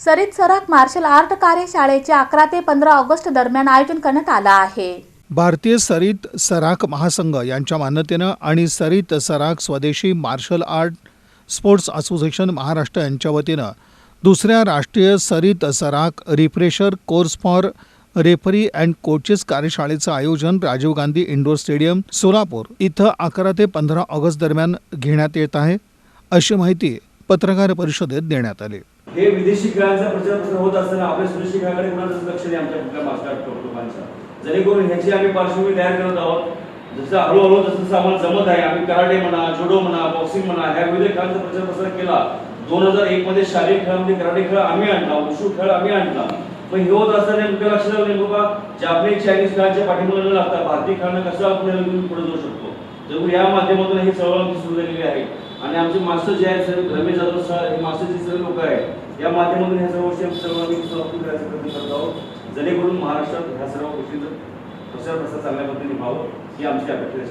सरित सराक marshal art कार्यशाळेचे अकरा ते पंधरा ऑगस्ट दरम्यान आयोजन करण्यात आलं आहे. भारतीय सरित सराक महासंघ यांच्या मान्यतेनं आणि सरित सराक स्वदेशी martial art sports association Maharashtra यांच्या वतीनं दुसऱ्या राष्ट्रीय Sarit Sarak refresher course for referee and coaches कार्यशाळेचं आयोजन राजीव गांधी इंडोर स्टेडियम सोलापूर इथं अकरा ते पंधरा ऑगस्ट दरम्यान घेण्यात येत आहे अशी माहिती पत्रकार परिषदेत देण्यात आली. हे विदेशी खेळांचा प्रचार प्रसार होत असताना आपल्या स्वदेशी खेळाकडे कुणाचं लक्ष नाही आमच्या कुठल्या मास्टर लोकांचा जेणेकरून ह्याची आम्ही पार्श्वभूमी तयार करत आहोत. जसं हळूहळू जसं जसं आम्हाला जमत आहे. आम्ही कराटे म्हणा जुडो म्हणा बॉक्सिंग म्हणा ह्या विविध खेळांचा प्रचार प्रसार केला. दोन हजार एक मध्ये शारीरिक खेळामध्ये कराटे खेळ आम्ही आणला उशू खेळ आम्ही आणला. पण हे होत असताना नेमकं लक्षात आलं नाही बाबा जापनीज चायनीज खेळांच्या पाठिंबा न लागता भारतीय खेळांना कसं आपण पुढे जाऊ शकतो? जरूर या माध्यमातून ही चळवळ आमची सुरू झालेली आहे. आणि आमचे मास्टर जे आहेत रमेश जाधव सर हे सर्व लोक आहेत या माध्यमातून ह्या सर्व गोष्टी आम्ही सर्व आम्ही समाप्त करायचा प्रयत्न करत आहोत. जेणेकरून महाराष्ट्रात ह्या सर्व गोष्टींचा प्रचार प्रसार चांगल्या पद्धतीने व्हावं ही आमची अपेक्षा